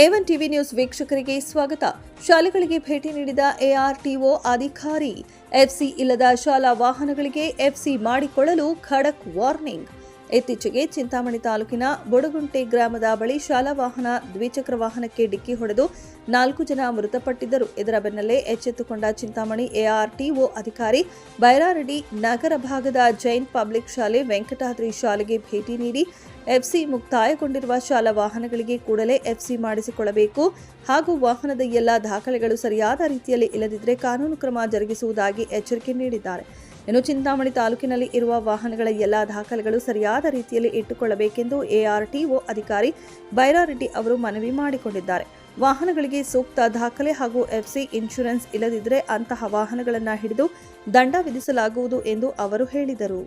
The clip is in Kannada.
ಏವನ್ ಟಿವಿ ನ್ಯೂಸ್ ವೀಕ್ಷಕರಿಗೆ ಸ್ವಾಗತ. ಶಾಲೆಗಳಿಗೆ ಭೇಟಿ ನೀಡಿದ ಎಆರ್ಟಿಒ ಅಧಿಕಾರಿ ಎಫ್ಸಿ ಇಲ್ಲದ ಶಾಲಾ ವಾಹನಗಳಿಗೆ ಎಫ್ಸಿ ಮಾಡಿಕೊಳ್ಳಲು ಖಡಕ್ ವಾರ್ನಿಂಗ್. ಇತ್ತೀಚೆಗೆ ಚಿಂತಾಮಣಿ ತಾಲೂಕಿನ ಬೊಡಗುಂಟೆ ಗ್ರಾಮದ ಬಳಿ ಶಾಲಾ ವಾಹನ, ದ್ವಿಚಕ್ರ ವಾಹನಕ್ಕೆ ಡಿಕ್ಕಿ ಹೊಡೆದು ನಾಲ್ಕು ಜನ ಮೃತಪಟ್ಟಿದ್ದರು. ಇದರ ಬೆನ್ನಲ್ಲೇ ಎಚ್ಚೆತ್ತುಕೊಂಡ ಚಿಂತಾಮಣಿ ಎಆರ್ಟಿಒ ಅಧಿಕಾರಿ ಬೈರಾರೆಡ್ಡಿ ನಗರ ಭಾಗದ ಜೈನ್ ಪಬ್ಲಿಕ್ ಶಾಲೆ ವೆಂಕಟಾದ್ರಿ ಶಾಲೆಗೆ ಭೇಟಿ ನೀಡಿ ಎಫ್ಸಿ ಮುಕ್ತಾಯಗೊಂಡಿರುವ ಶಾಲಾ ವಾಹನಗಳಿಗೆ ಕೂಡಲೇ ಎಫ್ಸಿ ಮಾಡಿಸಿಕೊಳ್ಳಬೇಕು. ಹಾಗೂ ವಾಹನದ ಎಲ್ಲ ದಾಖಲೆಗಳು ಸರಿಯಾದ ರೀತಿಯಲ್ಲಿ ಇಲ್ಲದಿದ್ದರೆ ಕಾನೂನು ಕ್ರಮ ಜರುಗಿಸುವುದಾಗಿ ಎಚ್ಚರಿಕೆ ನೀಡಿದ್ದಾರೆ. ಇನ್ನು ಚಿಂತಾಮಣಿ ತಾಲೂಕಿನಲ್ಲಿ ಇರುವ ವಾಹನಗಳ ಎಲ್ಲ ದಾಖಲೆಗಳು ಸರಿಯಾದ ರೀತಿಯಲ್ಲಿ ಇಟ್ಟುಕೊಳ್ಳಬೇಕೆಂದು ಎಆರ್ಟಿಒ ಅಧಿಕಾರಿ ಬೈರಾರೆಡ್ಡಿ ಅವರು ಮನವಿ ಮಾಡಿಕೊಂಡಿದ್ದಾರೆ. ವಾಹನಗಳಿಗೆ ಸೂಕ್ತ ದಾಖಲೆ ಹಾಗೂ ಎಫ್ಸಿ ಇನ್ಶೂರೆನ್ಸ್ ಇಲ್ಲದಿದ್ದರೆ ಅಂತಹ ವಾಹನಗಳನ್ನು ಹಿಡಿದು ದಂಡ ವಿಧಿಸಲಾಗುವುದು ಎಂದು ಅವರು ಹೇಳಿದರು.